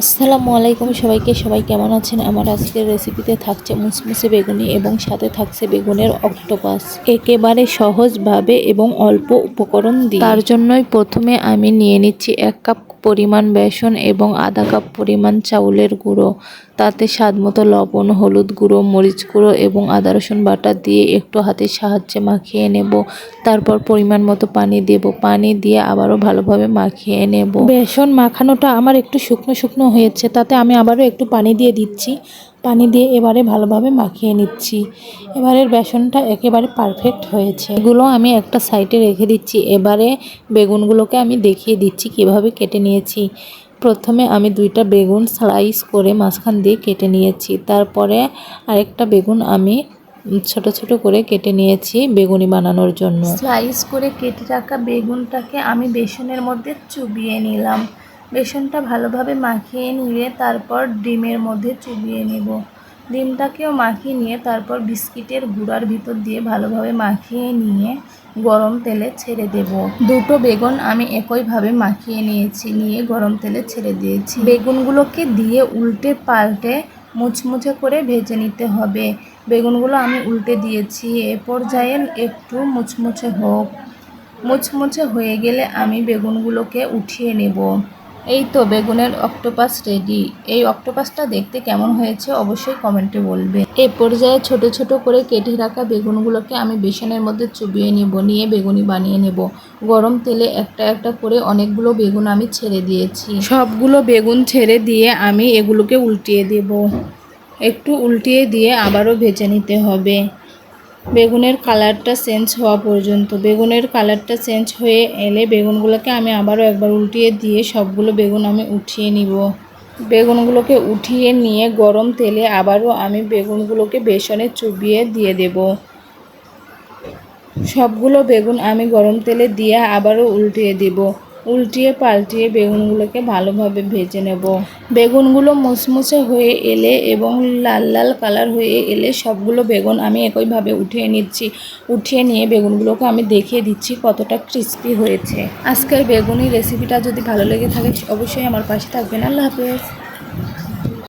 আসসালামু আলাইকুম সবাইকে। সবাই কেমন আছেন? আমার আজকের রেসিপিতে থাকছে মুসমুসে বেগুনি এবং সাথে থাকছে বেগুনের অক্টোপাস। একেবারে সহজভাবে এবং অল্প উপকরণ দিই তার জন্যই প্রথমে আমি নিয়ে নিচ্ছি এক কাপ পরিমাণ বেসন এবং আধা কাপ পরিমাণ চাউলের গুঁড়ো। তাতে স্বাদ মতো লবণ, হলুদ গুঁড়ো, মরিচ গুঁড়ো এবং আদা, রসুন বাটা দিয়ে একটু হাতের সাহায্যে মাখিয়ে নেব। তারপর পরিমাণ মতো পানি দেব। পানি দিয়ে আবারও ভালোভাবে মাখিয়ে নেব। বেসন মাখানোটা আমার একটু শুকনো শুকনো হয়েছে, তাতে আমি আবারও একটু পানি দিয়ে দিচ্ছি। পানি দিয়ে এবারে ভালোভাবে মাখিয়ে নিচ্ছি। এবারের বেসনটা একেবারে পারফেক্ট হয়েছে। এগুলো আমি একটা সাইডে রেখে দিচ্ছি। এবারে বেগুনগুলোকে আমি দেখিয়ে দিচ্ছি কীভাবে কেটে নিয়েছি। প্রথমে আমি দুইটা বেগুন স্লাইস করে মাঝখান দিয়ে কেটে নিয়েছি। তারপরে আরেকটা বেগুন আমি ছোট ছোট করে কেটে নিয়েছি বেগুনি বানানোর জন্য। স্লাইস করে কেটে রাখা বেগুনটাকে আমি বেসনের মধ্যে চুবিয়ে নিলাম। বেসনটা ভালোভাবে মাখিয়ে নিয়ে তারপর ডিমের মধ্যে চুবিয়ে নেব। ডিমটাকেও মাখিয়ে নিয়ে তারপর বিস্কিটের গুঁড়ার ভিতর দিয়ে ভালোভাবে মাখিয়ে নিয়ে গরম তেলে ছেড়ে দেব। দুটো বেগুন আমি একইভাবে মাখিয়ে নিয়েছি, নিয়ে গরম তেলে ছেড়ে দিয়েছি। বেগুনগুলোকে দিয়ে উল্টে পাল্টে মুচমুচে করে ভেজে নিতে হবে। বেগুনগুলো আমি উল্টে দিয়েছি, এ পর্যায়ে একটু মুচমুচে হোক। মুচমুচে হয়ে গেলে আমি বেগুনগুলোকে উঠিয়ে নেব। এই তো বেগুনের অক্টোপাস রেডি এই অক্টোপাসটা দেখতে কেমন হয়েছে অবশ্যই কমেন্টে বলবে এ পর্যায়ে ছোট ছোট করে কেটে রাখা বেগুনগুলোকে আমি বেসনের মধ্যে চুবিয়ে নেব, নিয়ে বেগুনি বানিয়ে নেব। গরম তেলে একটা একটা করে অনেকগুলো বেগুন আমি ছেড়ে দিয়েছি। সবগুলো বেগুন ছেড়ে দিয়ে আমি এগুলোকে উল্টিয়ে দেব। একটু উল্টিয়ে দিয়ে আবারও ভেজে নিতে হবে। বেগুনের কালারটা চেঞ্জ হওয়া পর্যন্ত। বেগুনের কালারটা চেঞ্জ হয়ে এলে বেগুনগুলোকে আমি আবারও একবার উল্টিয়ে দিয়ে সবগুলো বেগুন আমি উঠিয়ে নিব। বেগুনগুলোকে উঠিয়ে নিয়ে গরম তেলে আবারও আমি বেগুনগুলোকে বেসনে চুবিয়ে দিয়ে দেব। সবগুলো বেগুন আমি গরম তেলে দিয়ে আবারও উল্টিয়ে দেব। উল্টিয়ে পাল্টিয়ে বেগুনগুলোকে ভালোভাবে ভেজে নেব। বেগুনগুলো মুসমুসে হয়ে এলে এবং লাল লাল কালার হয়ে এলে সবগুলো বেগুন আমি একইভাবে উঠিয়ে নিচ্ছি। উঠিয়ে নিয়ে বেগুনগুলোকে আমি দেখিয়ে দিচ্ছি কতটা ক্রিস্পি হয়েছে। আজকের বেগুনি রেসিপিটা যদি ভালো লেগে থাকে, অবশ্যই আমার পাশে থাকবেন। আল্লাহ হাফেজ।